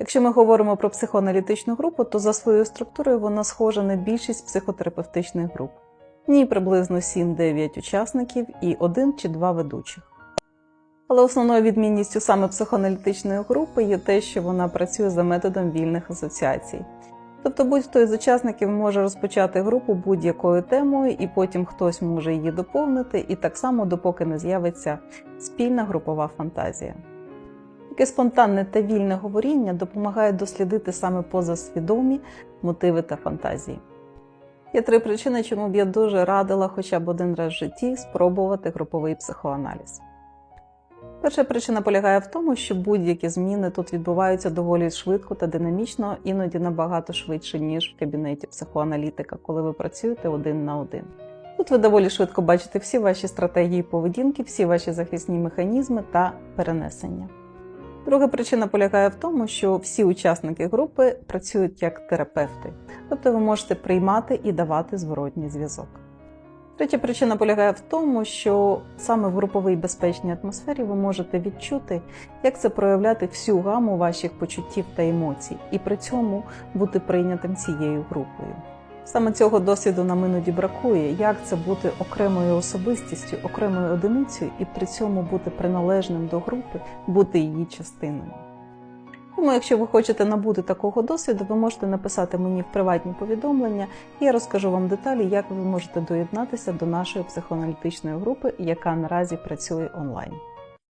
Якщо ми говоримо про психоаналітичну групу, то за своєю структурою вона схожа на більшість психотерапевтичних груп. В ній приблизно 7-9 учасників і один чи два ведучих. Але основною відмінністю саме психоаналітичної групи є те, що вона працює за методом вільних асоціацій. Тобто будь-хто із учасників може розпочати групу будь-якою темою, і потім хтось може її доповнити, і так само, допоки не з'явиться спільна групова фантазія. Таке спонтанне та вільне говоріння допомагає дослідити саме позасвідомі мотиви та фантазії. Є три причини, чому б я дуже радила хоча б один раз в житті спробувати груповий психоаналіз. Перша причина полягає в тому, що будь-які зміни тут відбуваються доволі швидко та динамічно, іноді набагато швидше, ніж в кабінеті психоаналітика, коли ви працюєте один на один. Тут ви доволі швидко бачите всі ваші стратегії поведінки, всі ваші захисні механізми та перенесення. Друга причина полягає в тому, що всі учасники групи працюють як терапевти, тобто ви можете приймати і давати зворотній зв'язок. Третя причина полягає в тому, що саме в груповій безпечній атмосфері ви можете відчути, як це проявляти всю гаму ваших почуттів та емоцій, і при цьому бути прийнятим цією групою. Саме цього досвіду нам іноді бракує, як це бути окремою особистістю, окремою одиницею і при цьому бути приналежним до групи, бути її частиною. Тому, якщо ви хочете набути такого досвіду, ви можете написати мені в приватні повідомлення, і я розкажу вам деталі, як ви можете доєднатися до нашої психоаналітичної групи, яка наразі працює онлайн.